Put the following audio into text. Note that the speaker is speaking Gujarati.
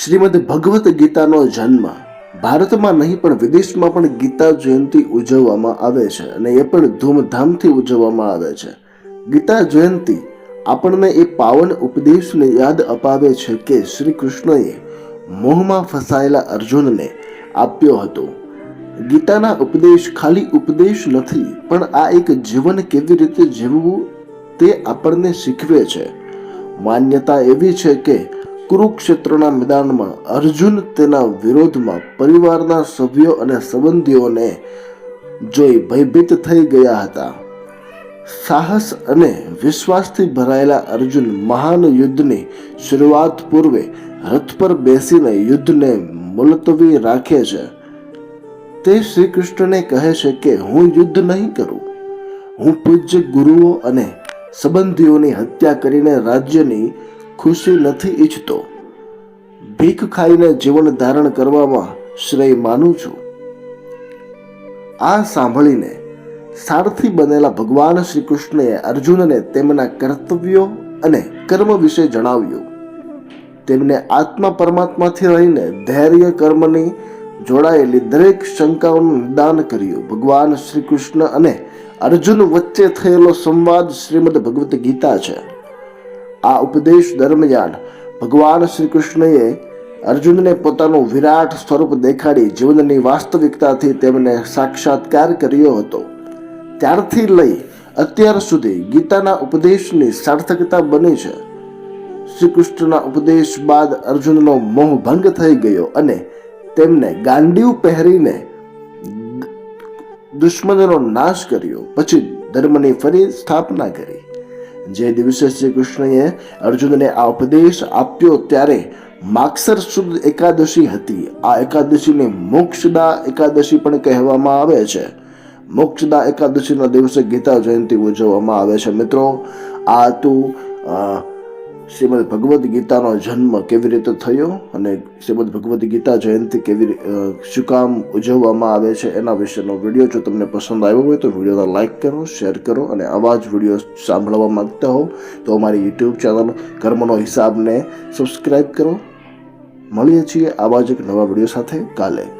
શ્રીમદ ભગવદ્ ગીતાનો જન્મ ભારતમાં નહીં, પણ વિદેશમાં પણ ગીતા જયંતિ ઉજવવામાં આવે છે અને એ પણ ધૂમધામથી ઉજવવામાં આવે છે. ગીતા જયંતિ આપણને એ પાવન ઉપદેશને યાદ અપાવે છે કે શ્રી કૃષ્ણએ મોહમાં ફસાયેલા અર્જુનને આપ્યો હતો. ગીતાના ઉપદેશ ખાલી ઉપદેશ નથી, પણ આ એક જીવન કેવી રીતે જીવવું તે આપણને શીખવે છે. માન્યતા એવી છે કે કુરુક્ષેત્રના મેદાનમાં અર્જુન તેના વિરોધમાં પરિવારના સભ્યો અને સંબંધીઓને જોઈ ભયભીત થઈ ગયા હતા. સાહસ અને વિશ્વાસથી ભરાયેલા અર્જુન મહાન યુદ્ધની શરૂઆત પૂર્વે રથ પર બેસીને યુદ્ધને મુલતવી રાખે છે. તે શ્રી કૃષ્ણને કહે છે કે, હું યુદ્ધ નહીં કરું. હું પૂજ્ય ગુરુઓ અને સંબંધીઓની હત્યા કરીને રાજ્યની ખુશી નથી ઈચ્છતો. ભીખ ખાઈને જીવન ધારણ કરવામાં શ્રેય માનું છું. આ સાંભળીને સારથી બનેલા ભગવાન શ્રી કૃષ્ણએ અર્જુનને તેમના કર્તવ્યો અને કર્મ વિશે જણાવ્યું. તેમને આત્મા પરમાત્માથી રહીને ધૈર્ય કર્મની જોડાયેલી દરેક શંકાઓનું નિદાન કર્યું. ભગવાન શ્રી કૃષ્ણ અને અર્જુન વચ્ચે થયેલો સંવાદ શ્રીમદ ભગવદ્ ગીતા છે. આ ઉપદેશ દરમિયાન ભગવાન શ્રી કૃષ્ણએ અર્જુનને પોતાનું વિરાટ સ્વરૂપ દેખાડી જીવનની વાસ્તવિકતાથી તેમને સાક્ષાત્કાર કર્યો હતો. ત્યારથી લઈ અત્યાર સુધી ગીતાના ઉપદેશની સાર્થકતા બની છે. શ્રી કૃષ્ણના ઉપદેશ બાદ અર્જુનનો મોહ ભંગ થઈ ગયો અને તેમને ગાંડીવ પહેરીને દુશ્મનનો નાશ કર્યો. પછી ધર્મની ફરી સ્થાપના કરી. જે દિવસે શ્રી કૃષ્ણએ અર્જુનને આ ઉપદેશ આપ્યો ત્યારે માગસર શુદ્ધ એકાદશી હતી. આ એકાદશીને મોક્ષદા એકાદશી પણ કહેવામાં આવે છે. મોક્ષદા એકાદશીના દિવસે ગીતા જયંતિ ઉજવવામાં આવે છે. મિત્રો, આ હતું શ્રીમદ ભગવદ્ ગીતાનો જન્મ કેવી રીતે થયો અને શ્રીમદ ભગવદ્ ગીતા જયંતિ કેવી શું કામ ઉજવવામાં આવે છે એના વિશેનો વીડિયો જો તમને પસંદ આવ્યો હોય તો વિડીયોને લાઇક કરો, શેર કરો અને આવા જ વીડિયો સાંભળવા માંગતા હો તો અમારી યુટ્યુબ ચેનલ કર્મનો હિસાબને સબસ્ક્રાઈબ કરો. મળીએ છીએ આવા જ એક નવા વીડિયો સાથે કાલે.